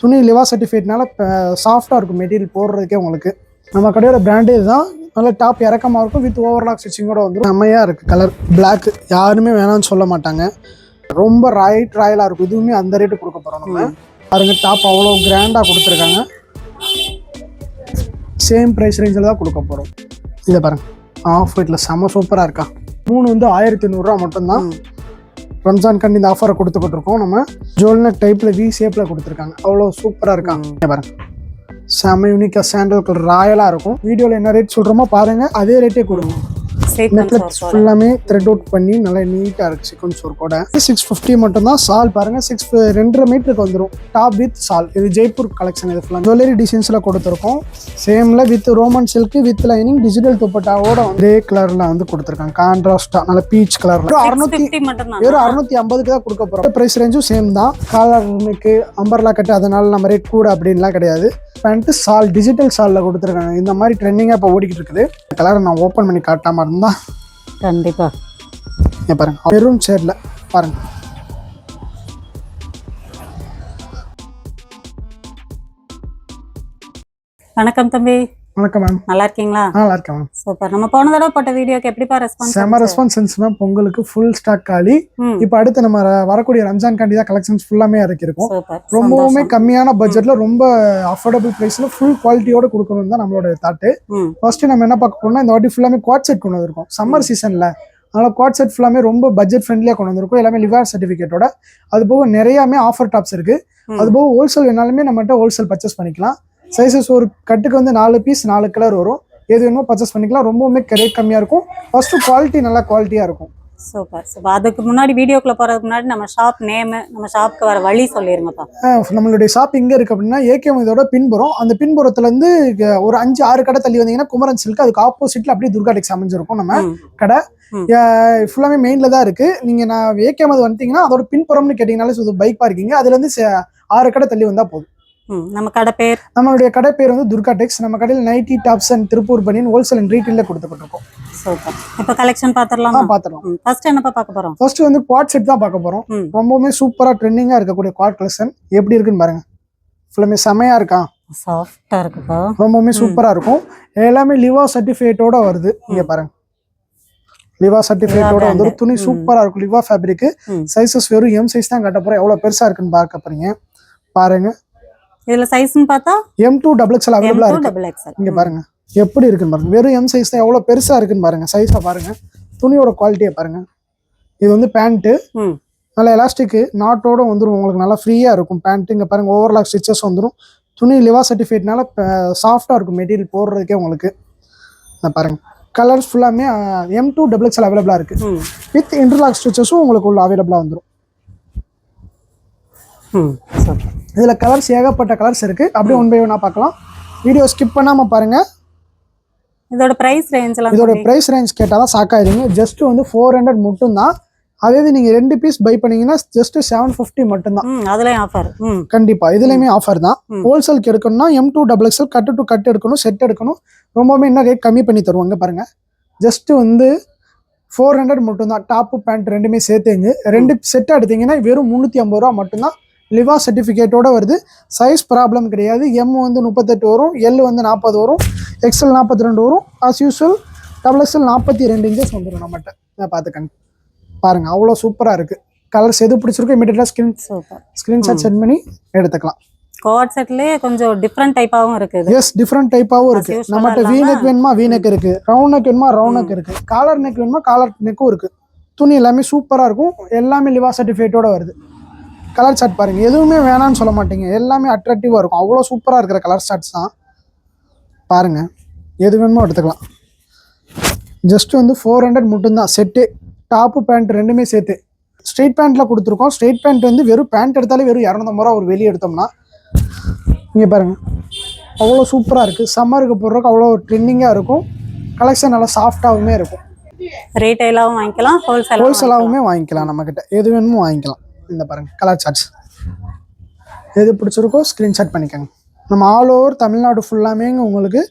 துணி லிவா சர்டிஃபைட்னால சாஃப்டாக இருக்கும் மெட்டீரியல் போடுறதுக்கே உங்களுக்கு. நம்ம கடையோட பிராண்டே தான் நல்ல டாப் இறக்கமாக இருக்கும். வித் ஓவர்லாக் ஸ்டிச்சிங்கோட வந்து செம்மையாக இருக்குது கலர் பிளாக் யாருமே வேணாம்னு சொல்ல மாட்டாங்க. ரொம்ப ரைட் ராயலாக இருக்கும். இதுவுமே அந்த ரேட்டு கொடுக்க போகிறோம் நம்ம. பாருங்க டாப் அவ்வளோ கிராண்டாக கொடுத்துருக்காங்க. சேம் ப்ரைஸ் ரேஞ்சில் தான் கொடுக்க போகிறோம் இதை பாருங்க. ஆஃப் ஒயிட்டில் செம்ம சூப்பராக இருக்கா? மூணு வந்து ஆயிரத்தி நூறுரூவா மட்டும்தான். ரம்ஜான் கண்டு இந்த ஆஃபரை கொடுத்துக்கிட்டு இருக்கோம் நம்ம ஜோல்னட் டைப்பில் வி ஷேப்பில் கொடுத்துருக்காங்க. அவ்வளோ சூப்பராக இருக்காங்க. பாருங்க. செம்ம யூனிக்காக சாண்டல் கலர் ராயலாக இருக்கும். வீடியோவில் என்ன ரேட் சொல்கிறோமோ பாருங்கள் அதே ரேட்டே கொடுங்க. நெக்லஸ் ஃபுல்லாமே த்ரெட் அவுட் பண்ணி நல்லா நீட்டாக இருக்கு சீக்வன்ஸ் ஒர்க் கூட. சிக்ஸ் ஃபிஃப்டி மட்டும் தான் சால் பாருங்க சிக்ஸ் ரெண்டரை மீட்டருக்கு வந்துடும் டாப் வித் சால் இது ஜெய்ப்பூர் கலெக்ஷன் இது ஃபுல்லாக ஜுவல்லரி டிசைன்ஸில் கொடுத்துருக்கோம். சேமில் with Roman silk with lining digital துப்பட்டாவோட grey கலரில் வந்து கொடுத்துருக்காங்க. கான்ட்ராஸ்டாக நல்ல பீச் கலரில் அறுநூத்தி வெறும் அறுநூத்தி ஐம்பதுக்கு தான் கொடுக்க போகிறோம் ப்ரைஸ் ரேஞ்சும் சேம் தான். காலர் நெக்கு அம்பர்லா கட்டு அதனால நம்ம ரேட் கூட அப்படின்லாம் கிடையாது. பேண்ட்டு சால் டிஜிட்டல் சாலில் கொடுத்துருக்காங்க. இந்த மாதிரி ட்ரெண்டிங்காக இப்போ ஓடிக்கிட்டு இருக்குது. கலரை நான் ஓப்பன் பண்ணி காட்டாமல் இருந்தால் கண்டிப்பா. இங்க பாருங்க. வெறும் ஷேட்ல பாருங்க. வணக்கம் தம்பி. வணக்கம் மேம். நல்லா இருக்கீங்களா நல்லா இருக்கேன் மேம். சூப்பர். நம்ம போன தடவை போட்ட வீடியோக்கு எப்படிப்பா ரெஸ்பான்ஸ் செம ரெஸ்பான்ஸ் மேம் பொங்கலுக்கு ஃபுல் ஸ்டாக் காலி. இப்போ அடுத்து நம்ம வர- வரக்கூடிய ரம்ஜான் காண்டி தான் கலெக்ஷன்ஸ் ஃபுல்லாமே இறக்கிருக்கோம் ரொம்பவுமே கம்மியான பட்ஜெட்ல ரொம்ப அஃபோர்டபுள் ப்ரைஸ்ல ஃபுல் குவாலிட்டியோட கொடுக்கணும் தான் நம்மளோட தாட்டு ஃபர்ஸ்ட் நம்ம என்ன பார்க்க போறோம்னா இந்த வாட்டி ஃபுல்லாமே குவாட் செட் கொண்டு வந்திருக்கோம். சம்மர் சீசன்ல அதனால குவாட் செட் ஃபுல்லாமே ரொம்ப பட்ஜெட் ஃப்ரெண்ட்லியாக கொண்டு வந்திருக்கோம். எல்லாமே லிவார் சர்டிஃபிகேட்டோட அது போக நிறையாமே ஆஃபர் டாப்ஸ் இருக்கு. ம். அது போக ஹோல்சேல் வேணாலுமே நம்மகிட்ட ஹோல்சேல் பர்ச்சேஸ் பண்ணிக்கலாம். சைஸஸ் ஒரு கட்டுக்கு வந்து நாலு பீஸ் நாலு கலர் வரும். எது வேணுமோ பர்ச்சேஸ் பண்ணிக்கலாம். ரொம்பவுமே ரேட் கம்மியாக இருக்கும். ஃபர்ஸ்ட் குவாலிட்டி நல்லா குவாலிட்டியாக இருக்கும். சூப்பர் சூப்பர் அதுக்கு முன்னாடி வீடியோக்குள்ள போறதுக்கு முன்னாடி நம்ம ஷாப் நேம் நம்ம ஷாப்க்கு வர வழி சொல்லிருங்கப்பா. நம்மளுடைய ஷாப் எங்கே இருக்குது அப்படின்னா ஏகேஎம் இதோட பின்புறம். அந்த பின்புறத்துலேருந்து ஒரு அஞ்சு ஆறு கடை தள்ளி வந்தீங்கன்னா குமரன் சில்க் அதுக்கு ஆப்போசிட்டில் அப்படியே துர்கா டெக்ஸ் அமைஞ்சிருக்கும் நம்ம. கடை. ஃபுல்லாமே மெயினில் தான் இருக்குது நீங்கள் நான் ஏகேஎம் அது வந்துட்டீங்கன்னா அதோட பின்புறம்னு கேட்டிங்கனாலே பைக் பார்க்கிங்க அதுலேருந்து ச- ஆறு கடை தள்ளி வந்தால் போதும். நம்ம கடை பேர்? நம்மளுடைய கடை பேர் வந்து துர்கா டெக்ஸ். நம்ம கடையில் நைட்டி டாப்ஸ் அண்ட் திருப்பூர் பனியன் ஹோல்சேல் அண்ட் ரீட்டெயிலில் கொடுத்துக்கிட்டு சூப்பர். இப்போ கலெக்ஷன் ஆ பாத்திரலாமா பார்த்துக்கலாம் ம் ஃபர்ஸ்ட் என்னப்பா பார்க்க போறோம்? ஃபர்ஸ்ட் வந்து குவாட் செட் தான் பார்க்க போகிறோம் ரொம்பவுமே சூப்பராக ட்ரெண்டிங்காக இருக்கக்கூடிய குவாட் கலெக்ஷன் எப்படி இருக்குன்னு பாருங்க. ஃபுல்லாமே செமையாக இருக்கா? சாஃப்டா இருக்குப்பா ரொம்பவுமே சூப்பரா இருக்கும். எல்லாமே லிவா சர்டிஃபிகேட்டோட வருது. இங்க பாருங்க. லிவா சர்டிஃபிகேட்டோட. வந்து துணி சூப்பரா இருக்கும். லிவா ஃபேப்ரிக் ம். சைஸஸ் வெறும் எம் சைஸ் தான் கட்ட போறேன் எவ்வளவு பெருசா இருக்குன்னு பார்க்க போறீங்க. பாருங்க. இதுல சைஸ்னு பார்த்தா எம் டூ டபுள் எக்ஸ்எல் அவைலபிளா இருக்கு. இங்க பாருங்க. எப்படி இருக்குன்னு பாருங்க. வெறும் எம் சைஸ் தான் எவ்வளவு பெருசா இருக்குன்னு பாருங்க. சைஸா பாருங்க. துணியோட குவாலிட்டியை பாருங்க. இது வந்து பேண்ட்டு நல்ல எலாஸ்டிக்கு நாட்டோட வந்துடும் உங்களுக்கு நல்லா ஃப்ரீயாக இருக்கும் பேண்ட் இங்கே பாருங்கள் ஓவர்லாக் ஸ்டிச்சஸ் வந்துடும் துணி லிவா சர்டிஃபைட்னால சாஃப்டாக இருக்கும் மெட்டீரியல் போடுறதுக்கே உங்களுக்கு. இந்த பாருங்க. கலர்ஸ் ஃபுல்லாமே எம் டூ டபுள் எக்ஸ்எல் அவைலபிளாக இருக்குது வித் இன்டர்லாக் ஸ்டிச்சஸும் உங்களுக்கு உள்ள அவைலபிளாக வந்துடும் இதில் கலர்ஸ் ஏகப்பட்ட கலர்ஸ் இருக்குது அப்படியே ஒன் பை ஒன்னாக பார்க்கலாம். வீடியோ ஸ்கிப் பண்ணாமல் பாருங்கள் இதோட பிரைஸ் ரேஞ்ச் எல்லாம் இதோட. ப்ரைஸ் ரேஞ்ச் கேட்டால் தான் சாக்காயிருங்க ஜஸ்ட் வந்து ஃபோர் ஹண்ட்ரட் மட்டும்தான். அதே இது நீங்கள் ரெண்டு பீஸ் பை பண்ணீங்கன்னா ஜஸ்ட் செவன் ஃபிஃப்டி மட்டும்தான். அதுலயும் ஆஃபர் ம். கண்டிப்பா. இதுலயுமே ஆஃபர் தான். ஹோல்சேலுக்கு எடுக்கணும்னா M two double XL cut to cut எடுக்கணும் செட் எடுக்கணும். ரொம்பவுமே என்ன ரேட் கம்மி பண்ணி தருவாங்க பாருங்க. ஜஸ்ட் வந்து ஃபோர் ஹண்ட்ரட் மட்டும்தான். டாப்பு பேண்ட் ரெண்டுமே சேர்த்துங்க ரெண்டு செட் எடுத்தீங்கன்னா வெறும் முந்நூற்றி ஐம்பது ரூபா மட்டும்தான் லிவா சர்டிஃபிகேட்டோட வருது. சைஸ் ப்ராப்ளம் கிடையாது. எம் வந்து முப்பத்தெட்டு வரும். எல் வந்து நாற்பது வரும். எக்ஸ்எல் நாற்பத்தி ரெண்டு வரும். ஆஸ் யூஸ்வல் டபுள் எக்ஸ்எல் நாற்பத்தி ரெண்டு இன்ச்சஸ் வந்துடும் நம்மகிட்ட. நான் பார்த்துக்கங்க. பாருங்க அவ்வளோ சூப்பராக இருக்கு. கலர்ஸ் எது பிடிச்சிருக்கோ இமீடியட்டாக ஸ்கிரீன் ஸ்க்ரீன்ஷாட் சென்ட் பண்ணி எடுத்துக்கலாம். கோட் செட்லயே கொஞ்சம் டிஃப்ரெண்ட் டைப்பாவும் இருக்குது எஸ் டிஃப்ரெண்ட் டைப்பாகவும் இருக்கு. Usual நம்மகிட்ட வி நெக் வேணுமா? வி நெக் இருக்கு. ரவுண்ட் நெக் வேணுமா? ரவுண்ட் நெக் இருக்கு. காலர் நெக் வேணுமா? காலர் நெக்கும் இருக்கு. துணி எல்லாமே சூப்பரா இருக்கும். எல்லாமே லிவா சர்டிஃபிகேட்டோட வருது. கலர் சார்ட் பாருங்க. எதுவுமே வேணாம்னு சொல்ல மாட்டீங்க. எல்லாமே அட்ராக்டிவா இருக்கும். அவ்வளோ சூப்பரா இருக்கிற கலர் சார்ட்ஸ் தான். பாருங்க. எது வேணுமோ எடுத்துக்கலாம். ஜஸ்ட் வந்து ஃபோர் ஹண்ட்ரட் மட்டும்தான். செட்டு டாப்பு பேண்ட் ரெண்டுமே சேர்த்து. ஸ்ட்ரெயிட் பேண்ட்ல கொடுத்துருக்கோம். ஸ்ட்ரெயிட் பேண்ட் வந்து வெறும் பேண்ட் எடுத்தாலே வெறும் இரநூத்தம்பது ரூபா ஒரு வெளியே எடுத்தோம்னா இங்கே பாருங்க. அவ்வளோ சூப்பராக இருக்குது சம்மருக்கு போடுறதுக்கு அவ்வளோ ட்ரெண்டிங்காக இருக்கும். கலெக்ஷன் நல்லா சாஃப்டாகவுமே இருக்கும். ரீட்டைலாவும் வாங்கிக்கலாம். ஹோல்சேல் ஹோல்சேலாகவுமே வாங்கிக்கலாம். நம்மக்கிட்ட எது வேணுமோ வாங்கிக்கலாம். இந்த பாருங்க கலர் சார்ட்ஸ் எது பிடிச்சிருக்கோ ஸ்க்ரீன்ஷாட் பண்ணிக்கோங்க. நம்ம ஆல் ஓவர் தமிழ்நாடு ஃபுல்லாமே உங்களுக்கு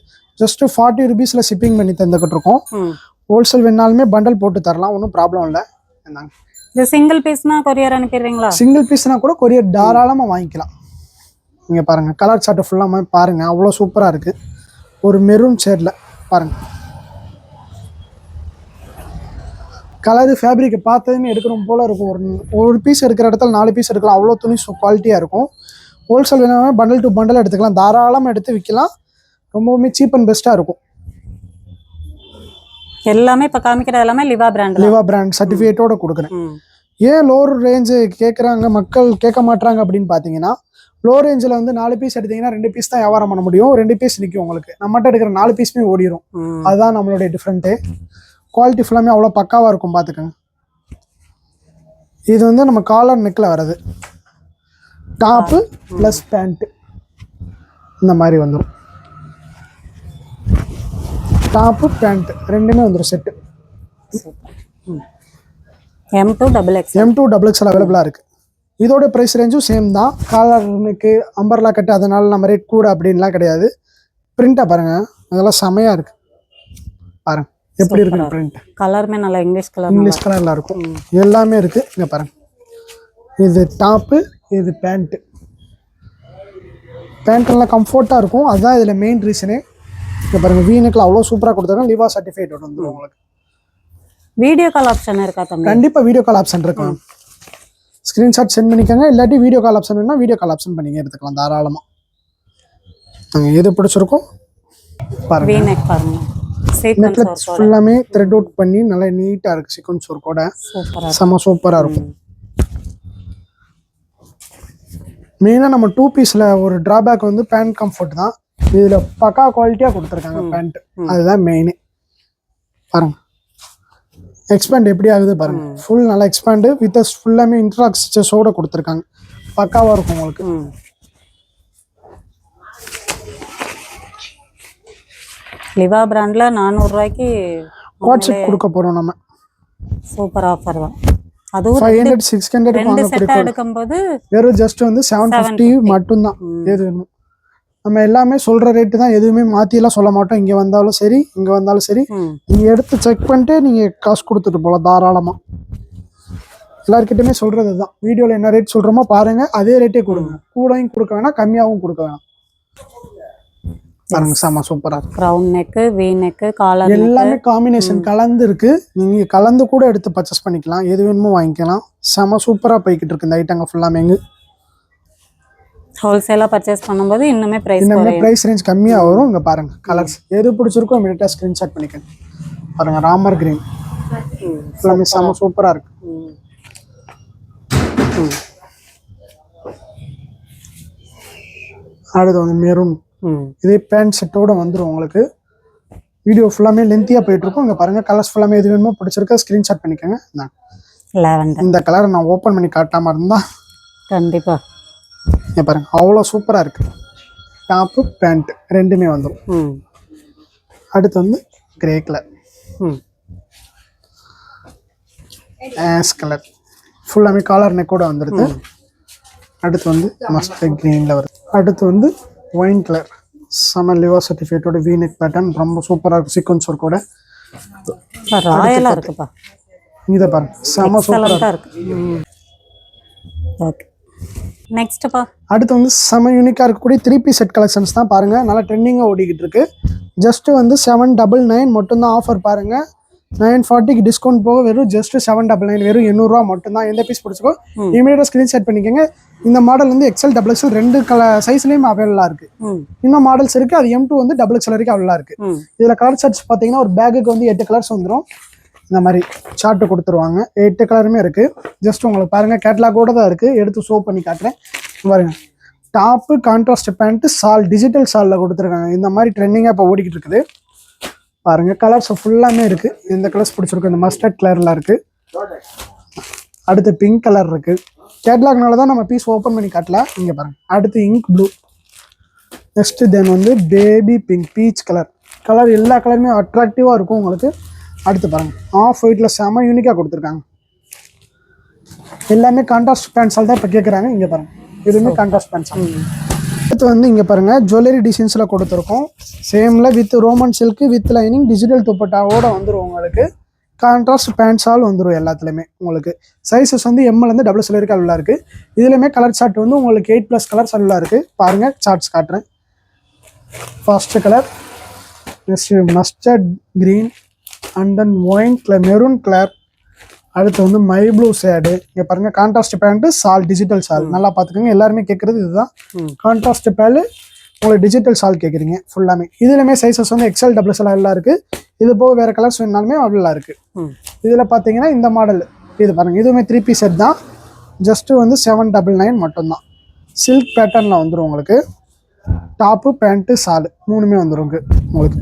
ஜஸ்ட் ஃபார்ட்டி ருபீஸில் ஷிப்பிங் பண்ணி தந்துக்கிட்டு இருக்கோம். ஹோல்சேல் வேணாலுமே பண்டல் போட்டு தரலாம் ஒன்றும் ப்ராப்ளம் இல்லை. இந்தாங்க. இது சிங்கிள் பீஸ்னா கொரியர் அனுப்பிடுறீங்களா? சிங்கிள் பீஸ்னா கூட கொரியர் தாராளமாக வாங்கிக்கலாம். இங்கே பாருங்கள் கலர் சார்ட்டு ஃபுல்லாக பாருங்கள் அவ்வளோ சூப்பராக இருக்குது ஒரு மெரூன் ஷேடில் பாருங்கள் கலரு ஃபேப்ரிக்கை பார்த்ததுமே எடுக்கணும் போல் இருக்கும். ஒரு ஒரு பீஸ் எடுக்கிற இடத்துல நாலு பீஸ் எடுக்கலாம். அவ்வளோ துணி குவாலிட்டியாக இருக்கும். ஹோல்சேல் வேணாலும் பண்டல் டு பண்டல் எடுத்துக்கலாம். தாராளமாக எடுத்து விற்கலாம் ரொம்பவுமே சீப் அண்ட் பெஸ்ட்டாக இருக்கும். எல்லாமே இப்போ காமிக்கிறது எல்லாமே லிவா பிராண்ட் லிவா பிராண்ட் சர்டிஃபிகேட்டோட கொடுக்குறேன். ஏன் லோவர் ரேஞ்சு கேட்குறாங்க மக்கள் கேட்க மாட்றாங்க அப்படின்னு பார்த்தீங்கன்னா லோ ரேஞ்சில் வந்து நாலு பீஸ் எடுத்தீங்கன்னா ரெண்டு பீஸ் தான் வியாபாரம் பண்ண முடியும். ரெண்டு பீஸ் நிற்கும் உங்களுக்கு. நம்மகிட்ட எடுக்கிற நாலு பீஸுமே ஓடிடும் அதுதான் நம்மளுடைய டிஃப்ரெண்ட்டு குவாலிட்டி ஃபுல்லாமே அவ்வளோ பக்காவாக இருக்கும் பார்த்துக்கோங்க. இது வந்து நம்ம காலர் நெக்கில் வர்றது. டாப்பு ப்ளஸ் பேண்ட்டு இந்த மாதிரி வந்துடும் டாப்பு பேண்ட்டு ரெண்டுமே வந்துடும் set M two double X M two double XL அவைலபிளாக இருக்குது இதோட ப்ரைஸ் ரேஞ்சும் சேம் தான். காலர்னுக்கு அம்பர்லா கட்டு அதனால நம்ம ரேட் கூட அப்படின்லாம் கிடையாது. பிரிண்ட்டாக பாருங்கள் அதெல்லாம் செமையாக இருக்குது பாருங்க. எப்படி இருக்கு. பிரிண்ட் கலருமே நல்லா இங்கிலீஷ் கலர் இங்கிலீஷ் கலரில் இருக்கும். எல்லாமே இருக்குது இங்கே பாருங்க. இது டாப்பு இது பேண்ட்டு பேண்ட் நல்லா கம்ஃபர்ட்டாக இருக்கும். அதுதான் இதில் மெயின் ரீசனே இங்கே பாருங்கள் வீனுக்கில் அவ்வளோ சூப்பராக கொடுத்தாங்க லிவா சர்டிஃபைட் வந்துடும் உங்களுக்கு. வீடியோ கால் ஆப்ஷன் இருக்கா தம்பி? கண்டிப்பாக வீடியோ கால் ஆப்ஷன் இருக்கு? மேம் ஸ்க்ரீன்ஷாட் சென்ட் பண்ணிக்கோங்க. இல்லாட்டி வீடியோ கால் ஆப்ஷன் வேணா வீடியோ கால் ஆப்ஷன் பண்ணிங்க எடுத்துக்கலாம். தாராளமாக நாங்கள் எது பிடிச்சிருக்கோம் பாருங்க. வி நெக் பாருங்க. சீக்வன்ஸ் நெக்லஸ் ஃபுல்லாமே த்ரெட் அவுட் பண்ணி நல்லா நீட்டாக இருக்குது சீக்வன்ஸ் ஒர்க்கோட சூப்பரா செம்ம சூப்பராக இருக்கும். மெயினாக நம்ம டூ பீஸில் ஒரு டிராபேக் வந்து பேண்ட் கம்ஃபர்ட் தான். இதில் பக்கா குவாலிட்டியாக கொடுத்துருக்காங்க பேண்ட் அதுதான் மெயினே பாருங்க. எக்ஸ்பேண்ட் எப்படி ஆகுது பாருங்க. ஃபுல் நல்லா எக்ஸ்பேண்டு வித் ஃபுல்லாமே இன்ட்ராக் ஸ்டிச்சஸோட கொடுத்துருக்காங்க. பக்காவாக இருக்கும் உங்களுக்கு. லிவா பிராண்ட்ல நானூறு ரூபாய்க்கு வாட்ஸ்அப் கொடுக்க போகிறோம் நம்ம. சூப்பர் ஆஃபர் தான். அதுவும் ஃபைவ் ஹண்ட்ரட் சிக்ஸ் ஹண்ட்ரட் ரெண்டு வாங்க செட்டா எடுக்கும்போது வெறும் ஜஸ்ட் வந்து செவன் ஃபிஃப்டி மட்டும்தான். எது வேணும்? நம்ம எல்லாமே சொல்கிற ரேட்டு தான் எதுவுமே மாற்றியெல்லாம் சொல்ல மாட்டோம். இங்கே வந்தாலும் சரி இங்கே வந்தாலும் சரி. நீங்கள் எடுத்து செக் பண்ணிட்டு நீங்கள் காசு கொடுத்துட்டு போகலாம் தாராளமாக எல்லாருக்கிட்டையுமே சொல்கிறது தான் வீடியோவில் என்ன ரேட் சொல்கிறோமோ பாருங்கள் அதே ரேட்டே கொடுங்க. கூடயும் கொடுக்க வேணாம் கம்மியாகவும் கொடுக்க வேணாம். பாருங்க செம்ம சூப்பராக இருக்கு. Round neck V neck collar எல்லாமே காம்பினேஷன் கலந்து இருக்கு நீங்கள் கலந்து கூட எடுத்து பர்ச்சேஸ் பண்ணிக்கலாம். எது வேணுமோ வாங்கிக்கலாம். செம்ம சூப்பராக போய்கிட்டு இருக்கு இந்த ஐட்டங்க ஃபுல்லாமே ஹோல்சேலா பர்ச்சேஸ் பண்ணும்போது இன்னுமே பிரைஸ் இன்னுமே ப்ரைஸ் ரேஞ்ச் கம்மியாக வரும். இங்கே பாருங்க கலர்ஸ் எது பிடிச்சிருக்கோ இமீடியட்டாக ஸ்க்ரீன்ஷாட் பண்ணிக்கங்க. பாருங்க ராமர் கிரீன். எல்லாமே செம்ம சூப்பராக இருக்கு. அடுத்து வந்து மெரூன் இதே பேண்ட் செட்டோட வந்துடும் உங்களுக்கு. வீடியோ ஃபுல்லாமே லென்த்தியாக போயிட்டு இருக்கும் இங்கே பாருங்க கலர்ஸ் ஃபுல்லாமே எது வேணுமோ பிடிச்சிருக்கா ஸ்க்ரீன்ஷாட் பண்ணிக்கோங்க. இந்த. கலரை நான் ஓப்பன் பண்ணி காட்டாமல் இருந்தால் கண்டிப்பா. இங்கே பாருங்க அவ்வளோ சூப்பராக இருக்கு. டாப்பு பேண்ட் ரெண்டுமே வந்துடும் ம். அடுத்து வந்து கிரே கலர் ம். ஆஸ் கலர் ஃபுல்லாமே காலர் நெக்கோட வந்துடுது அடுத்து வந்து மஸ்டர்ட் க்ரீனில் வருது. அடுத்து வந்து ஒயின் கலர் செம லிவா சர்டிஃபிகேட்டோட வீனெக் பேட்டர்ன் ரொம்ப சூப்பராக இருக்கும் சீக்வன்ஸ் ஒர்க்கோட ராயலா இருக்குப்பா. இதை பாருங்க. செம சூப்பராக இருக்கு. ஓகே நெக்ஸ்ட்ப்பா அடுத்து வந்து செம யூனிக்காக இருக்கக்கூடிய த்ரீ பீஸ் செட் கலெக்ஷன்ஸ் தான் பாருங்கள் நல்லா ட்ரெண்டிங்காக ஓடிக்கிட்டு இருக்கு. ஜஸ்ட்டு வந்து செவன் டபுள் நைன் மட்டும்தான் ஆஃபர் பாருங்கள் நைன் ஃபார்ட்டிக்கு டிஸ்கவுண்ட் போக வெறும் ஜஸ்ட் செவன் டபுள் நைன் வெறும் எண்ணூறுரூவா மட்டும்தான். எந்த பீஸ் பிடிச்சிக்கோ. இமீடியட்டாக ஸ்க்ரீன்ஷாட் பண்ணிக்கோங்க. இந்த மாடல் வந்து எக்ஸல் டபுள் எக்ஸல் ரெண்டு கல சைஸ்லேயும் அவைலபிளாக இருக்குது ம். இன்னும் மாடல்ஸ் இருக்குது அது எம் டூ வந்து டபுள் எக்ஸல் வரைக்கும் அவைலபிளாக இருக்குது ம். இதில் கலர் சார்ட்ஸ் பார்த்தீங்கன்னா ஒரு பேக்குக்கு வந்து எட்டு கலர்ஸ் வந்துடும் இந்த மாதிரி சார்ட்டு கொடுத்துருவாங்க. எட்டு கலருமே இருக்குது ஜஸ்ட் உங்களுக்கு பாருங்கள் கேட்லாகோட தான் இருக்குது எடுத்து ஷோ பண்ணி காட்டுறேன். பாருங்க. Top contrast pant shawl digital சாலில் கொடுத்துருக்காங்க. இந்த மாதிரி ட்ரெண்டிங்காக இப்போ ஓடிக்கிட்டு இருக்குது. பாருங்கள் கலர்ஸ் ஃபுல்லாமே இருக்குது இந்த கலர்ஸ் பிடிச்சிருக்கு இந்த மஸ்டர்ட் கலர்லாம் இருக்குது அடுத்து பிங்க் கலர் இருக்குது கேட்லாக்னால தான் நம்ம பீஸ் ஓப்பன் பண்ணி காட்டலாம். இங்கே பாருங்க அடுத்து இங்க் ப்ளூ நெக்ஸ்ட் தென் வந்து baby pink peach colour colour எல்லா கலருமே அட்ராக்டிவாக இருக்கும் உங்களுக்கு. அடுத்து பாருங்க ஆஃப் ஒயிட்டில் செம யூனிக்காக கொடுத்துருக்காங்க. எல்லாமே கான்ட்ராஸ்ட் பேண்ட்ஸால் தான் இப்போ கேட்குறாங்க இங்கே பாருங்க எதுவுமே கான்ட்ராஸ்ட் பேண்ட்ஸ் அடுத்து வந்து இங்கே பாருங்கள் ஜுவல்லரி டிசைன்ஸில் கொடுத்துருக்கோம். சேமில் with Roman silk with lining digital துப்பட்டாவோட வந்துடும் உங்களுக்கு. கான்ட்ராஸ்ட் பேண்ட் ஷால் வந்துடும் எல்லாத்துலேயுமே உங்களுக்கு. சைஸஸ் வந்து எம்எல்லேருந்து டபுள் எக்ஸ்எல் வரைக்கும் இருக்குது இதுலேயுமே கலர் சார்ட் வந்து உங்களுக்கு எயிட் ப்ளஸ் கலர்ஸ் அவைலபிளாக இருக்குது பாருங்கள் சார்ட்ஸ் காட்டுறேன். First colour next mustard green and then wine colour maroon colour அடுத்து வந்து மை ப்ளூ ஷேடு இங்கே பாருங்கள் கான்ட்ராஸ்ட் பேண்ட்டு சால் டிஜிட்டல் சால் நல்லா பார்த்துக்கோங்க. எல்லாருமே கேட்குறது இதுதான். கான்ட்ராஸ்ட் பேலு உங்களுக்கு டிஜிட்டல் சால் கேட்குறீங்க ஃபுல்லாமே இதுலையுமே சைஸஸ் வந்து எக்ஸல் டபுள் எக்ஸல் எல்லாம் இருக்குது இது போக வேறு கலர்ஸ் வேணாலுமே அவைலபிளாக இருக்குது இதில் பார்த்தீங்கன்னா இந்த மாடல் இது பாருங்கள் இதுவுமே த்ரீ பீஸ் செட் தான். ஜஸ்ட்டு வந்து செவன் டபுள் நைன் மட்டும்தான். சில்க் பேட்டர்னில் வந்துடும் உங்களுக்கு. டாப்பு பேண்ட்டு சாலு மூணுமே வந்துடும் உங்களுக்கு.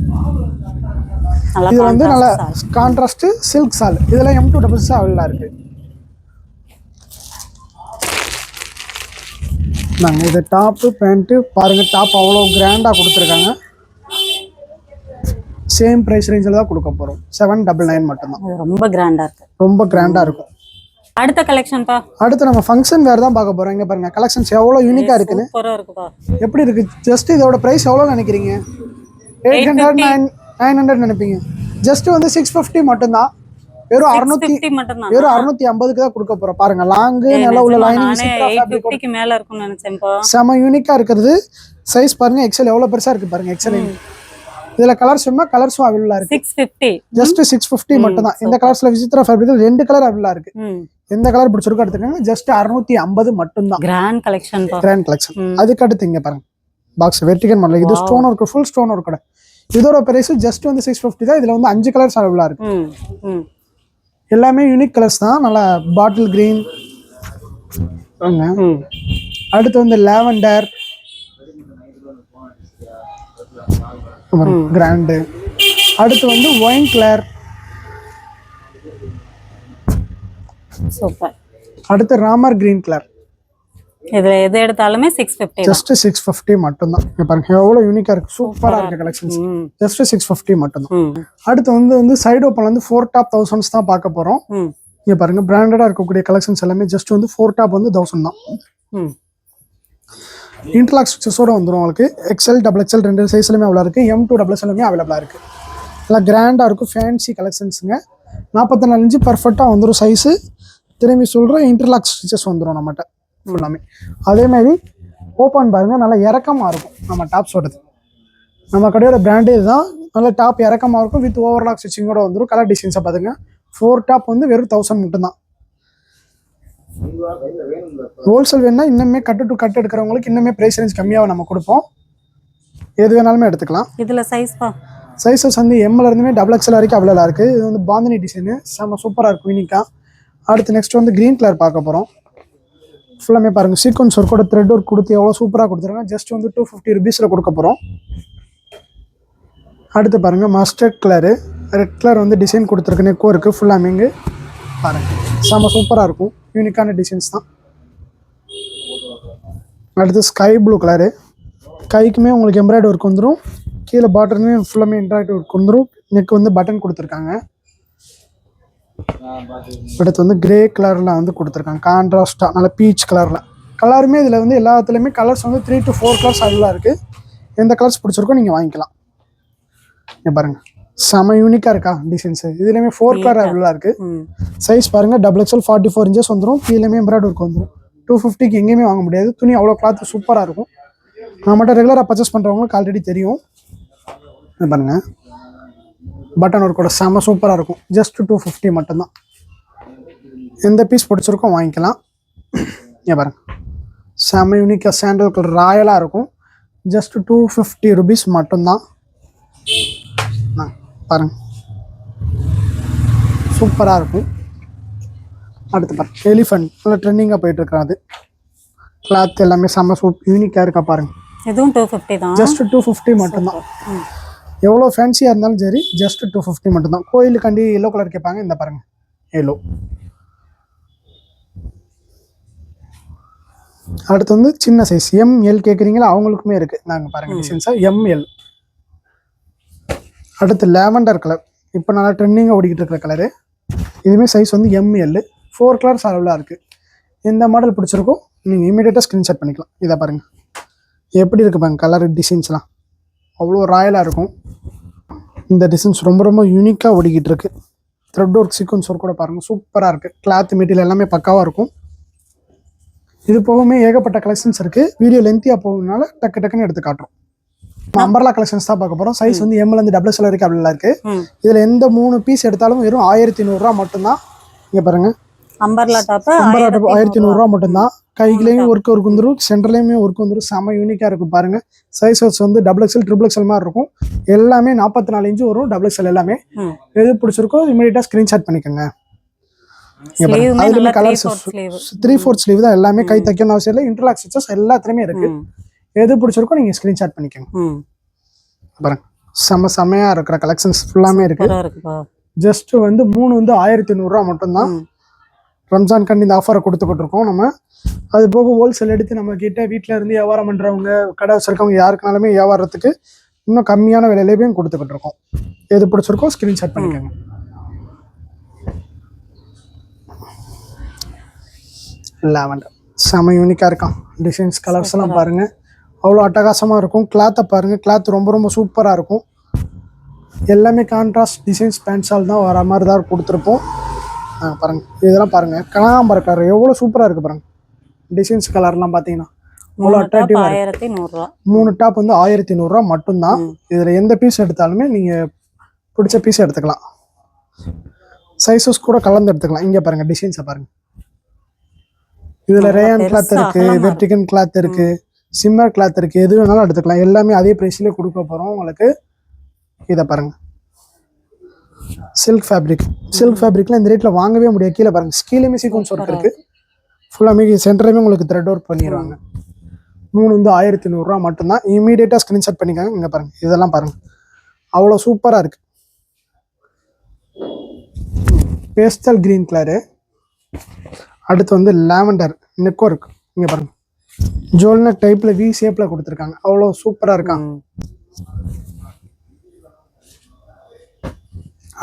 இது வந்து நல்ல கான்ட்ராஸ்ட்டு சில்க் சால் இதெல்லாம் எம் டூ டபுள்ஸ் அவைலபிளாக இருக்குது நாங்கள் இது டாப்பு பேண்ட்டு பாருங்கள் டாப் அவ்வளோ கிராண்டாக கொடுத்துருக்காங்க. சேம் ப்ரைஸ் ரேஞ்சில் தான் கொடுக்க போகிறோம் செவன் டபுள் நைன் மட்டும்தான். ரொம்ப கிராண்டா இருக்கு. ரொம்ப கிராண்டாக இருக்கும். அடுத்த கலெக்ஷன்ப்பா அடுத்து நம்ம ஃபங்க்ஷன் வேறு தான் பார்க்க போகிறோம் இங்கே பாருங்கள் கலெக்ஷன்ஸ் எவ்வளோ யூனிக்காக இருக்குன்னு. எப்படி இருக்கு? ஜஸ்ட் இதோட ப்ரைஸ் எவ்வளோ நினைக்கிறீங்க? Eight hundred nine nine hundred நினைப்பீங்க. ஜஸ்ட் வந்து சிக்ஸ் ஃபிஃப்டி மட்டும்தான். வெறும் அறுநூத்தி வெறும் அறுநூத்தி ஐம்பதுக்கு தான் கொடுக்க போறோம். பாருங்க லாங்கு நல்லா உள்ள லைனிங் மேல இருக்கும்னு நினைச்சேன்ப்பா செம யூனிக்கா இருக்கிறது. சைஸ் பாருங்க எக்ஸல் எவ்வளவு பெருசா இருக்கு பாருங்க எக்ஸல் இதுல கலர்ஸ் வேணுமா கலர்ஸும் அவைலபிளா இருக்கு. Six fifty just six fifty மட்டும் தான் இந்த கலர்ஸ்ல விசித்ரா ஃபேப்ரிக் ரெண்டு கலர் அவைலபிளா இருக்கு. எந்த கலர் பிடிச்சிருக்கோ எடுத்துக்கோங்க ஜஸ்ட் அறுநூத்தி ஐம்பது மட்டும் தான் கிராண்ட் கலெக்ஷன்ப்பா கிராண்ட் கலெக்ஷன். அதுக்கு அடுத்து இங்க பாருங்க. பாக்ஸ் வெர்டிகன் மாடல் இது stone work full stone work கடை. இதோட பிரைஸ் ஜஸ்ட் வந்து சிக்ஸ் ஃபிஃப்டி தான். இதுல வந்து அஞ்சு கலர்ஸ் அவைலபிளா இருக்கு. எல்லாமே யூனிக் கலர்ஸ் தான். நல்லா பாட்டில் கிரீன் அடுத்து வந்து லாவெண்டர் கிராண்டு அடுத்து வந்து ஒயின் கலர் சூப்பர் அடுத்து ராமர் கிரீன் கலர் இதுல எது எடுத்தாலுமே six fifty just six fifty மட்டும்தான். இங்க பாருங்க எவ்வளோ யூனிக்கா இருக்கு. சூப்பரா இருக்கு கலெக்ஷன்ஸ் ஜஸ்ட் சிக்ஸ் ஃபிஃப்டி மட்டும்தான். அடுத்து வந்து வந்து சைடு ஓப்பன் வந்து ஃபோர் டாப் தௌசண்ட்ஸ் தான் பார்க்க போறோம். ம். இங்க பாருங்க பிராண்டடா இருக்கக்கூடிய கலெக்ஷன்ஸ் எல்லாமே ஜஸ்ட் வந்து ஃபோர் டாப் வந்து தௌசண்ட் தான். இன்டர்லாக் ஸ்விட்சஸோட வந்துடும் உங்களுக்கு. எக்ஸ்எல் டபுள் எக்ஸ்எல் ரெண்டு சைஸ்லையுமே அவ்வளோ இருக்கு. எம் டூ டபுள் எக்ஸ்எல்லுமே அவைலபிளாக இருக்கு. நல்லா கிராண்டாக இருக்கும் ஃபேன்சி கலெக்ஷன்ஸுங்க நாற்பத்தி நாலு இன்ச்சு பர்ஃபெக்டாக வந்துடும் சைஸு திரும்பி சொல்கிறேன் இன்டர்லாக் ஸ்டிச்சஸ் வந்துடும் நம்மகிட்ட. ஃபுல்லாமே அதே மாதிரி ஓப்பன் பாருங்க நல்லா இறக்கமாக இருக்கும் நம்ம டாப்ஸோடது நம்ம கடையோட பிராண்டே இதுதான். நல்ல டாப் இறக்கமாக இருக்கும். வித் ஓவர்லாக் ஸ்டிச்சிங்கோட வந்துடும் கலர் டிசைன்ஸை பார்த்துங்க ஃபோர் டாப் வந்து வெறும் தௌசண்ட் மட்டும்தான். ஹோல்சேல் வேணா இன்னுமே கட்டு டு கட்டு எடுக்கிறவங்களுக்கு இன்னுமே ப்ரைஸ் ரேஞ்ச் கம்மியாக நம்ம கொடுப்போம். எது வேணாலுமே எடுத்துக்கலாம். இதுல சைஸ்ப்பா சைஸஸ் வந்து எம்ல இருந்துமே டபுள் எக்ஸ்எல் வரைக்கும் அவைலபிளாக இருக்குது இது வந்து பாந்தினி டிசைனு செம்ம சூப்பராக இருக்கும் யூனிக்காக அடுத்து நெக்ஸ்ட் வந்து க்ரீன் கலர் பார்க்க போகிறோம் ஃபுல்லாமே பாருங்கள் சீக்வன்ஸ் ஒர்க்கோட த்ரெட் ஒர்க் கொடுத்து எவ்வளோ சூப்பராக கொடுத்துருக்காங்க. ஜஸ்ட் வந்து டூ ஃபிஃப்டி ருபீஸில் கொடுக்க போகிறோம் அடுத்து பாருங்கள் மஸ்டர்ட் கலரு ரெட் கலர் வந்து டிசைன் கொடுத்துருக்கு நெக்கோ இருக்குது ஃபுல்லாமே இங்கே பாருங்கள் செம்ம சூப்பராக இருக்கும். யூனிக்கான டிசைன்ஸ் தான். அடுத்து ஸ்கை ப்ளூ கலரு கைக்குமே உங்களுக்கு எம்ப்ராய்டரி ஒர்க் வந்துடும் கீழே பாட்டனுமே ஃபுல்லாமே எம்ப்ராய்டரி ஒர்க் வந்துடும் நெக் வந்து பட்டன் கொடுத்துருக்காங்க. அடுத்து வந்து கிரே கலரில் வந்து கொடுத்துருக்காங்க. கான்ட்ராஸ்டாக நல்ல பீச் கலரில் கலருமே இதில் வந்து எல்லாத்துலேயுமே கலர்ஸ் வந்து த்ரீ டு ஃபோர் கலர்ஸ் அவைலாக இருக்குது எந்த கலர்ஸ் பிடிச்சிருக்கோ நீங்கள் வாங்கிக்கலாம். இங்க பாருங்க. செம யூனிக்காக இருக்கா டிசைன்ஸு இதுலேயுமே ஃபோர் கலர் அவைலாக இருக்குது சைஸ் பாருங்கள் double XL forty four inches வந்துடும் கீழேயுமே எம்ப்ராய்டரி ஒர்க் வந்துடும் டூ ஃபிஃப்டிக்கு எங்கேயுமே வாங்க முடியாது. துணி அவ்வளோ கிளாத் சூப்பராக இருக்கும். நம்மகிட்ட ரெகுலராக பர்ச்சேஸ் பண்ணுறவங்களுக்கு ஆல்ரெடி தெரியும். இது பாருங்க. பட்டன் ஒர்க்கோட செம சூப்பராக இருக்கும். ஜஸ்ட் டூ ஃபிஃப்டி மட்டும்தான். எந்த பீஸ் பிடிச்சிருக்கோ வாங்கிக்கலாம். இங்கே பாருங்க. செம யூனிக்காக சாண்டல் கலர் ராயலாக இருக்கும். ஜஸ்ட் டூ ஃபிஃப்டி ருபீஸ் மட்டும்தான். பாருங்க. சூப்பராக இருக்கும். அடுத்து பாருங்க. எலிஃபண்ட் நல்லா ட்ரெண்டிங்காக போயிட்டு இருக்கிற அது. கிளாத் எல்லாமே செம்ம சூப் யூனிக்காக இருக்கா பாருங்க. இதுவும் டூ ஃபிஃப்டி தான். ஜஸ்ட் டூ ஃபிஃப்டி மட்டும்தான். எவ்வளோ ஃபேன்சியாக இருந்தாலும் சரி ஜஸ்ட் டூ ஃபிஃப்டி மட்டும்தான். கோயிலுக்காண்டி எல்லோ கலர் கேட்பாங்க இந்த பாருங்க. எல்லோ அடுத்து வந்து சின்ன சைஸ் எம்எல் கேட்குறீங்களா அவங்களுக்குமே இருக்குது நாங்கள் பாருங்க டிசைன்ஸாக எம்எல் அடுத்து லேவண்டர் கலர் இப்போ நல்லா ட்ரெண்டிங்காக ஓடிக்கிட்டு இருக்கிற கலரு இதுவுமே சைஸ் வந்து எம்எல் ஃபோர் கலர்ஸ் அளவில் இருக்குது எந்த மாடல் பிடிச்சிருக்கோ நீங்கள் இமீடியட்டாக ஸ்க்ரீன்ஷாட் பண்ணிக்கலாம். இதை பாருங்கள் எப்படி இருக்கு பாருங்க கலர் டிசைன்ஸ்லாம் அவ்வளோ ராயலாக இருக்கும். இந்த டிசைன்ஸ் ரொம்ப ரொம்ப யூனிக்காக ஓடிக்கிட்டு இருக்கு. த்ரெட் ஒர்க் சீக்வன்ஸ் ஒர்க் கூட பாருங்க. சூப்பராக இருக்கு. கிளாத் மெட்டீரியல் எல்லாமே பக்காவாக இருக்கும். இது போகவுமே ஏகப்பட்ட கலெக்ஷன்ஸ் இருக்கு. வீடியோ லென்த்தியாக போகணுனால டக்கு டக்குன்னு எடுத்து காட்டுறோம். அம்பர்லா கலெக்ஷன்ஸ் தான் பார்க்க போகிறோம் சைஸ் வந்து எம்எல் இருந்து டபுள் எல் வரைக்கும் அப்படிலாம் இருக்கு. ம். இதில் எந்த மூணு பீஸ் எடுத்தாலும் வெறும் ஆயிரத்தி நூறுரூவா மட்டும்தான். இங்கே பாருங்க. அம்பர்லா டாப் அம்பர்லா top ஆயிரத்தி நூறுரூவா மட்டும்தான். கைக்குலேயும் ஒர்க் ஒர்க் வந்துடும் சென்டர்லேயுமே ஒர்க் வந்துடும் செம யூனிக்காக இருக்கும் பாருங்க. சைஸஸ் வந்து டபுள் எக்ஸ்எல் ட்ரிபிள் எக்ஸ்எல் மாதிரி இருக்கும். எல்லாமே நாற்பத்தி நாலு இன்ச்சு வரும் டபுள் எக்ஸ்எல் எல்லாமே. எது பிடிச்சிருக்கோ இமீடியட்டாக ஸ்க்ரீன்ஷாட் பண்ணிக்கோங்க. அதுலயுமே கலர்ஸ் த்ரீ ஃபோர்த் ஸ்லீவ் தான் எல்லாமே கை தைக்கணும் அவசியம் இல்லை. இன்டர்லாக் ஸ்டிச்சஸ் எல்லாத்துலேயுமே இருக்கு. எது பிடிச்சிருக்கோ நீங்கள் ஸ்க்ரீன்ஷாட் பண்ணிக்கோங்க. பாருங்க. செம செமையாக இருக்கிற கலெக்ஷன்ஸ் ஃபுல்லாமே இருக்கு. ஜஸ்ட் வந்து மூணு வந்து ஆயிரத்தி நூறுரூவா மட்டும்தான். ரம்ஜான் கண்டு இந்த ஆஃபரை கொடுத்துக்கிட்டு இருக்கோம் நம்ம. அது போக ஹோல்சேல் எடுத்து நம்ம கிட்ட வீட்டில் இருந்து வியாபாரம் பண்ணுறவங்க கடை வச்சிருக்கவங்க யாருக்குனாலுமே வியாபாரத்துக்கு இன்னும் கம்மியான விலையிலேயும் கொடுத்துக்கிட்டு இருக்கோம் எது பிடிச்சிருக்கோ ஸ்க்ரீன்ஷாட் பண்ணிக்கோங்க. லாவெண்டர் செம யூனிக்காக இருக்கான். டிசைன்ஸ் கலர்ஸ் எல்லாம் பாருங்க. அவ்வளோ அட்டகாசமாக இருக்கும். கிளாத்தை பாருங்க. கிளாத் ரொம்ப ரொம்ப சூப்பராக இருக்கும். எல்லாமே கான்ட்ராஸ்ட் டிசைன்ஸ் பேண்ட்ஸால் தான் வர மாதிரி தான் கொடுத்துருப்போம். ஆ, பாருங்க. இதெல்லாம் பாருங்க. கனகாம்பர கலர் எவ்வளோ சூப்பராக இருக்கு பாருங்க. டிசைன்ஸ் கலர்லாம் பார்த்தீங்கன்னா அவ்வளோ அட்ராக்டிவாக ஆயிரத்தி நூறுரூவா. மூணு டாப் வந்து ஆயிரத்தி நூறுரூவா மட்டும்தான். இதில் எந்த பீஸ் எடுத்தாலுமே நீங்கள் பிடிச்ச பீஸ் எடுத்துக்கலாம். சைஸஸ் கூட கலந்து எடுத்துக்கலாம். இங்கே பாருங்க டிசைன்ஸை பாருங்க. இதில் ரேயான் கிளாத் இருக்கு அகலமா இருக்கு. வெர்டிகன் கிளாத் இருக்கு சிம்மர் கிளாத் இருக்கு எது வேணாலும் எடுத்துக்கலாம். எல்லாமே அதே ப்ரைஸ்லேயே கொடுக்க போகிறோம் உங்களுக்கு. இதை பாருங்க. சில்க் ஃபேப்ரிக் சில்க் ஃபேப்ரிக்ல இந்த ரேட்ல வாங்கவே முடியாது. கீழே பாருங்க. கீழேயுமே சீக்வன்ஸ் ஒர்க் இருக்கு. ஃபுல்லாமே சென்டரையுமே உங்களுக்கு த்ரெட் ஒர்க் பண்ணிடுவாங்க. மூணு வந்து ஆயிரத்தி நூறுரூவா மட்டும்தான். இமீடியட்டாக ஸ்க்ரீன்ஷாட் பண்ணிக்கோங்க. இங்கே பாருங்க. இதெல்லாம் பாருங்க. அவ்வளோ சூப்பராக இருக்கு. பேஸ்டல் கிரீன் கலரு அடுத்து வந்து லாவெண்டர் நெக் ஒர்க் இங்கே பாருங்க. ஜோல்னட் டைப்பில் வி ஷேப்பில் கொடுத்துருக்காங்க. அவ்வளோ சூப்பராக இருக்காங்க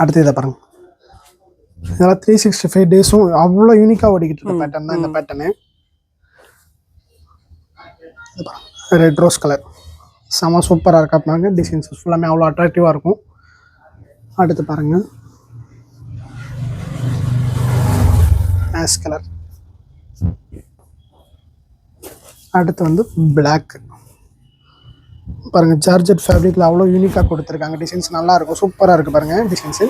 அடுத்து இதை பாருங்க. இதெல்லாம் த்ரீ சிக்ஸ்டி ஃபைவ் டேஸும் அவ்வளோ யூனிக்காக ஓடிக்கிட்டு இருக்க பேட்டர்ன் தான் இந்த பேட்டர்னு ரெட் ரோஸ் கலர் செம சூப்பராக இருக்கா பாருங்க டிசைன்ஸ் ஃபுல்லாமே அவ்வளோ அட்ராக்டிவாக இருக்கும். அடுத்து பாருங்க. ஆஸ் கலர் அடுத்து வந்து Black. பாருங்க ஜார்ஜெட் ஃபேப்ரிக்ல அவ்வளோ யூனிக்காக கொடுத்துருக்காங்க. டிசைன்ஸ் நல்லா இருக்கும் சூப்பராக இருக்கு பாருங்க டிசைன்ஸு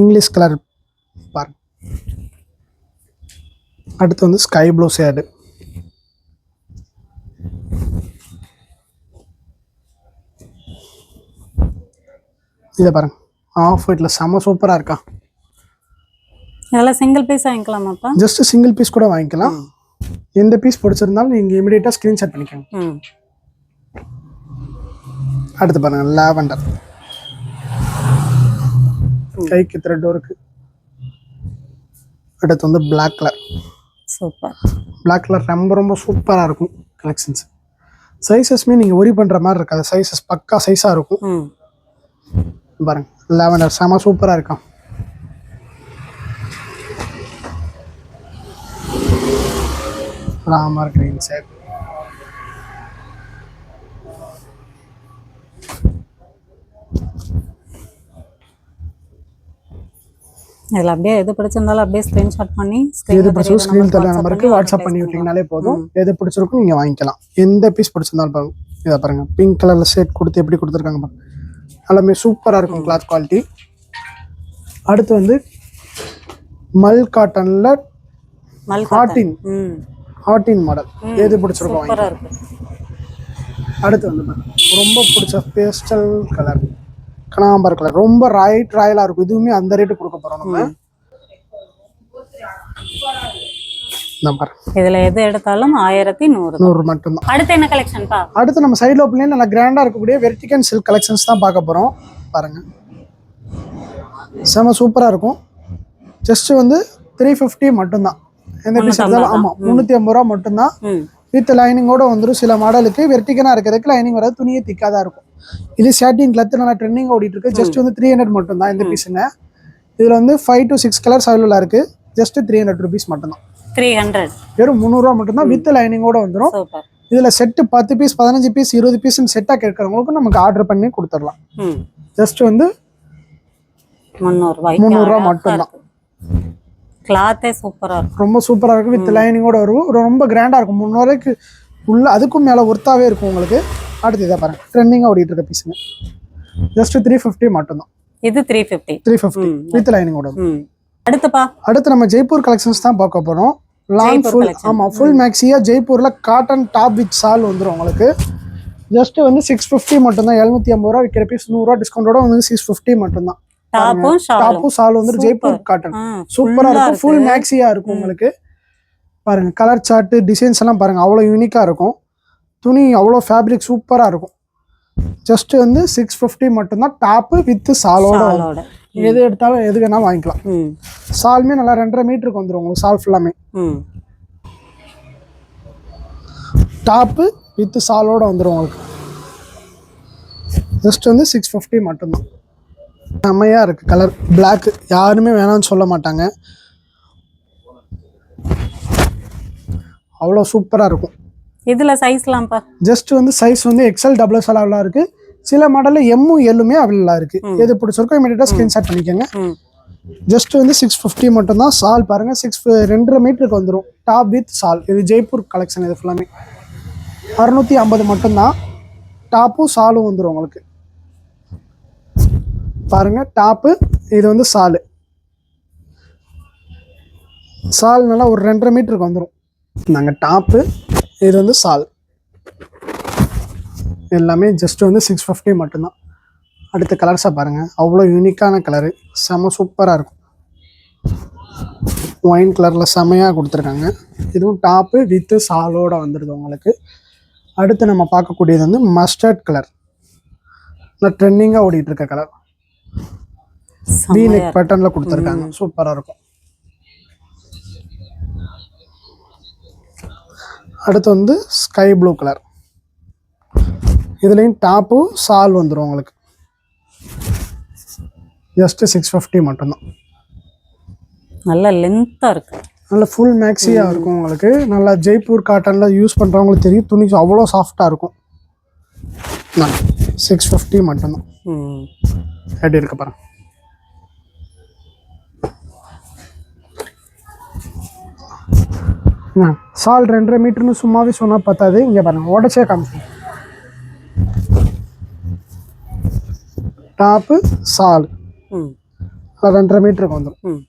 இங்கிலீஷ் கலர் பாருங்க அடுத்து வந்து ஸ்கை ப்ளூ ஷேடு இதை பாருங்க. ஆஃப் ஒயிட்டில் செம சூப்பராக இருக்கா? இதெல்லாம் சிங்கிள் பீஸ் வாங்கிக்கலாமாப்பா ஜஸ்ட் சிங்கிள் பீஸ் கூட வாங்கிக்கலாம். எந்த பீஸ் பிடிச்சிருந்தாலும் நீங்கள் இமீடியட்டாக ஸ்க்ரீன்ஷாட் பண்ணிக்கோங்க. அடுத்து பாருங்க லாவெண்டர் கைக்கு த்ரெட் இருக்கு அடுத்து வந்து Black colour super Black colour ரொம்ப ரொம்ப சூப்பராக இருக்கும் கலெக்ஷன்ஸ் சைஸஸ்மே நீங்கள் ஒரி பண்ணுற மாதிரி இருக்காது. சைஸஸ் பக்கா சைஸாக இருக்கும். பாருங்க லாவெண்டர் செம சூப்பராக இருக்கும் ராமர் கிரீன் சார் இதில் அப்படியே எது பிடிச்சிருந்தாலும் அப்படியே ஸ்க்ரீன்ஷாட் பண்ணி எது screen ல பிடிச்சோ தெரியுற ஸ்க்ரீன் தர நம்பருக்கு வாட்ஸ்அப் பண்ணி விட்டீங்கனாலே போதும். எது பிடிச்சிருக்கும் நீங்கள் வாங்கிக்கலாம். எந்த பீஸ் பிடிச்சிருந்தாலும் பாருங்க. இதை பாருங்க. பிங்க் கலரில் ஷேட் கொடுத்து எப்படி கொடுத்துருக்காங்க பாருங்க. எல்லாமே சூப்பராக இருக்கும் கிளாத் குவாலிட்டி அடுத்து வந்து மல் காட்டனில் மல் ஹாட்டின் ஹாட்டின் மாடல் எது பிடிச்சிருக்கோம் அடுத்து வந்து ரொம்ப பிடிச்ச பேஸ்டல் கலர் கனாம்பர் கலர் ரொம்ப ராய்ட் ராயலாக இருக்கும். இதுவுமே அந்த ரேட்டு கொடுக்க போகிறோம் நம்ம. பாருங்க இதில் எது எடுத்தாலும் ஆயிரத்தி நூறு. நூறு மட்டும்தான். அடுத்து என்ன கலெக்ஷன்ப்பா அடுத்து நம்ம சைடில் ஓப்பன்லேயே நல்லா கிராண்டாக இருக்கக்கூடிய வெர்டிகன் சில்க் கலெக்ஷன்ஸ் தான் பார்க்க போகிறோம் பாருங்க. செம சூப்பராக இருக்கும். ஜஸ்ட் வந்து த்ரீ ஃபிஃப்டி மட்டும்தான். எந்த ஆமாம் முந்நூற்றி ஐம்பது ரூபா மட்டும்தான். வித் லைனிங்கோட வந்துடும் சில மாடலுக்கு வெர்டிகனாக இருக்கிறதுக்கு லைனிங் வராது துணியே திக்காக தான் இருக்கும். இது ஷர்ட்டின் கிளத்து நல்லா ட்ரெண்டிங் ஓடிட்டு இருக்கு. ஜஸ்ட் வந்து த்ரீ ஹண்ட்ரட் மட்டும் தான் இந்த பீஸுங்க இதில் வந்து ஃபைவ் டு சிக்ஸ் கலர்ஸ் அவைலபிளாக இருக்குது ஜஸ்ட் த்ரீ ஹண்ட்ரட் ருபீஸ் மட்டும்தான். த்ரீ ஹண்ட்ரட் வெறும் முந்நூறுரூவா மட்டும்தான் வித் லைனிங்கோட வந்துடும் இதில் செட்டு பத்து பீஸ் பதினஞ்சு பீஸ் இருபது பீஸ்னு செட்டாக கேட்குறவங்களுக்கும் நமக்கு ஆர்டர் பண்ணி கொடுத்துடலாம். ஜஸ்ட் வந்து முந்நூறுபாய் முந்நூறுரூவா மட்டும்தான். கிளாத்தே சூப்பரா இருக்கும். ரொம்ப சூப்பராக இருக்கும். வித் லைனிங்கோட வரும் ஒரு ரொம்ப கிராண்டாக இருக்கும். முந்நூறுவாய்க்கு உள்ள அதுக்கும் மேலே ஒர்த்தாகவே இருக்கும் உங்களுக்கு. அடுத்து இதை பாருங்க. ட்ரெண்டிங்காக ஓடிட்டு இருக்க பீஸுங்க ஜஸ்ட் த்ரீ ஃபிஃப்டி மட்டும்தான். இது three fifty three fifty with லைனிங்கோட அடுத்துப்பா. அடுத்து நம்ம ஜெய்ப்பூர் கலெக்ஷன்ஸ் தான் பார்க்க போகிறோம் லாங் ஃபுல். ஆமாம் ஃபுல் மேக்ஸியாக ஜெய்ப்பூரில் காட்டன் டாப் வித் சால் வந்துடும் உங்களுக்கு. ஜஸ்ட் வந்து சிக்ஸ் ஃபிஃப்டி மட்டும்தான். எழுநூத்தி ஐம்பது ரூபா விற்கிற பீஸ் நூறுரூவா டிஸ்கவுண்டோட வந்து சிக்ஸ் ஃபிஃப்டி மட்டும்தான். டாப்பும் டாப்பும் சால் வந்து ஜெய்ப்பூர் காட்டன் சூப்பரா இருக்கும். ஃபுல் மேக்ஸியா இருக்கும் உங்களுக்கு. பாருங்க கலர் சார்ட்டு டிசைன்ஸ் எல்லாம் பாருங்க. அவ்வளோ யூனிக்கா இருக்கும். துணி அவ்வளோ ஃபேப்ரிக் சூப்பரா இருக்கும். ஜஸ்ட் வந்து சிக்ஸ் ஃபிஃப்டி மட்டும்தான். டாப்பு வித் சாலோட எது எடுத்தாலும் எது வேணாலும் வாங்கிக்கலாம். சால்மே நல்லா ரெண்டரை மீட்டருக்கு வந்துடும் உங்களுக்கு சால் ஃபுல்லாமே டாப்பு வித் சாலோட வந்துடும் உங்களுக்கு. ஜஸ்ட் வந்து சிக்ஸ் ஃபிஃப்டி மட்டும்தான். செம்மையாக இருக்குது கலர் Black யாருமே வேணாம்னு சொல்ல மாட்டாங்க. அவ்வளோ சூப்பராக இருக்கும். இதுல சைஸ்லாம்ப்பா ஜஸ்ட் வந்து சைஸ் வந்து எக்ஸல் டபுள் எக்ஸல் அவ்வளோ இருக்குது சில மாடலில் எம்மும் எல்லுமே அவைலபிளாக இருக்குது எது பிடிச்சிருக்கோ இமீடியட்டாக ஸ்க்ரீன்ஷாட் பண்ணிக்கோங்க. ஜஸ்ட் வந்து சிக்ஸ் ஃபிஃப்டி மட்டும்தான் சால் பாருங்கள் சிக்ஸ் ரெண்டரை மீட்டருக்கு வந்துடும் டாப் வித் சால் இது ஜெய்ப்பூர் கலெக்ஷன் இது ஃபுல்லாமே அறுநூற்றி ஐம்பது மட்டும்தான் டாப்பும் சாலும் வந்துடும் உங்களுக்கு. பாருங்கள் டாப்பு இது வந்து சாலு. சால் நல்லா ஒரு ரெண்டரை மீட்டருக்கு வந்துடும் நாங்கள் டாப்பு இது வந்து சால். எல்லாமே ஜஸ்ட் வந்து சிக்ஸ் ஃபிஃப்டி மட்டும்தான். அடுத்த கலர்ஸை பாருங்கள் அவ்வளோ யூனிக்கான கலரு செம சூப்பராக இருக்கும். ஒயின் கலரில் செமையாக கொடுத்துருக்காங்க. இதுவும் டாப்பு வித்து சாலோடு வந்துடுது உங்களுக்கு. அடுத்து நம்ம பார்க்கக்கூடியது வந்து மஸ்டர்ட் கலர் நல்லா ட்ரெண்டிங்காக ஓடிட்டுருக்க கலர் செம்மையா நெக் பேட்டர்னில் கொடுத்துருக்காங்க. சூப்பராக இருக்கும். அடுத்து வந்து ஸ்கை ப்ளூ கலர் இதுலேயும் டாப்பு சால் வந்துடும் உங்களுக்கு. ஜஸ்ட்டு சிக்ஸ் ஃபிஃப்டி மட்டும்தான். நல்ல லென்த்தா இருக்கு. நல்ல ஃபுல் மேக்ஸியாக இருக்கும் உங்களுக்கு. நல்லா ஜெய்ப்பூர் காட்டனில் யூஸ் பண்ணுறவங்களுக்கு தெரியும். துணி அவ்வளோ சாஃப்டாக இருக்கும். சிக்ஸ் ஃபிஃப்டி மட்டும்தான். எப்படி இருக்கு பாருங்க சால் ரெண்டரை மீட்டர்னு சும்மாவே சொன்னால் பத்தாது. இங்கே பாருங்க உடச்சே காமிச்சு. டாப்பு சால் ம். ரெண்டரை மீட்டருக்கு வந்துடும் ம்.